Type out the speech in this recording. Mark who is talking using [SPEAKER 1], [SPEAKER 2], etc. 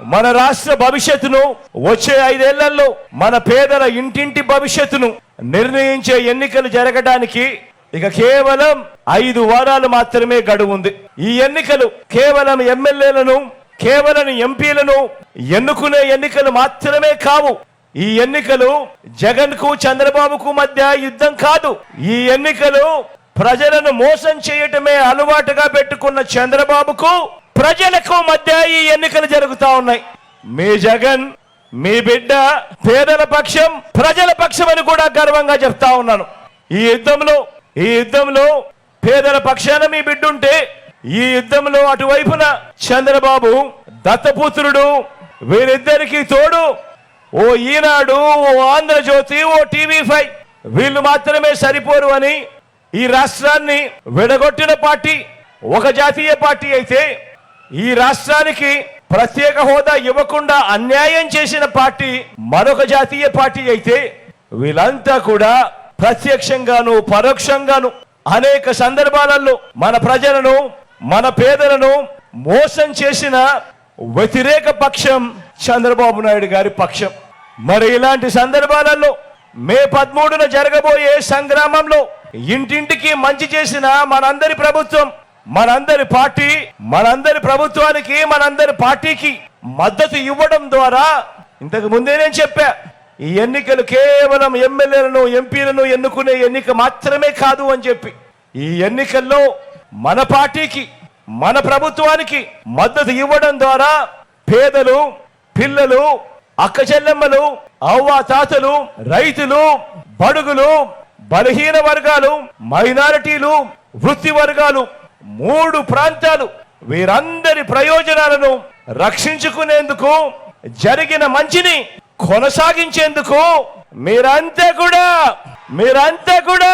[SPEAKER 1] మన రాష్ట్ర భవిష్యత్తును వచ్చే ఐదేళ్ళలో మన పేదల ఇంటింటి భవిష్యత్తును నిర్ణయించే ఎన్నికలు జరగడానికి ఇక కేవలం ఐదు వారాలు మాత్రమే గడువు ఉంది. ఈ ఎన్నికలు కేవలం ఎమ్మెల్యేలను కేవలం ఎంపీలను ఎన్నుకునే ఎన్నికలు మాత్రమే కావు. ఈ ఎన్నికలు జగన్కు చంద్రబాబుకు మధ్య యుద్ధం కాదు. ఈ ఎన్నికలు ప్రజలను మోసం చేయటమే అలవాటుగా పెట్టుకున్న చంద్రబాబుకు ప్రజలకు మధ్య ఈ ఎన్నికలు జరుగుతా ఉన్నాయి. మీ జగన్ మీ బిడ్డ పేదల పక్షం ప్రజల పక్షం అని కూడా గర్వంగా చెప్తా ఉన్నాను. ఈ యుద్ధంలో ఈ యుద్ధంలో పేదల పక్షాన మీ బిడ్డుంటే ఈ యుద్ధంలో అటువైపున చంద్రబాబు దత్తపుత్రుడు వీరిద్దరికి తోడు ఓ ఈనాడు ఓ ఆంధ్రజ్యోతి ఓ టీవీ ఫైవ్. వీళ్ళు మాత్రమే సరిపోరు అని ఈ రాష్ట్రాన్ని విడగొట్టిన పార్టీ ఒక జాతీయ పార్టీ అయితే ఈ రాష్ట్రానికి ప్రత్యేక హోదా ఇవ్వకుండా అన్యాయం చేసిన పార్టీ మరొక జాతీయ పార్టీ అయితే వీళ్ళంతా కూడా ప్రత్యక్షంగాను పరోక్షంగాను అనేక సందర్భాలలో మన ప్రజలను మన పేదలను మోసం చేసిన వ్యతిరేక పక్షం చంద్రబాబు నాయుడు గారి పక్షం. మరి ఇలాంటి సందర్భాలలో మే పదమూడున జరగబోయే సంగ్రామంలో ఇంటింటికి మంచి చేసిన మనందరి ప్రభుత్వం మనందరి పార్టీ మనందరి ప్రభుత్వానికి మనందరి పార్టీకి మద్దతు ఇవ్వడం ద్వారా ఇంతకు ముందే నేను చెప్పా ఈ ఎన్నికలు కేవలం ఎమ్మెల్యేలను ఎంపీలను ఎన్నుకునే ఎన్నిక మాత్రమే కాదు అని చెప్పి. ఈ ఎన్నికల్లో మన పార్టీకి మన ప్రభుత్వానికి మద్దతు ఇవ్వడం ద్వారా పేదలు పిల్లలు అక్క చెల్లెమ్మలు అవ్వ తాతలు రైతులు బడుగులు బలహీన వర్గాలు మైనారిటీలు వృత్తి వర్గాలు మూడు ప్రాంతాలు వీరందరి ప్రయోజనాలను రక్షించుకునేందుకు జరిగిన మంచిని కొనసాగించేందుకు మీరంతా కూడా మీరంతా కూడా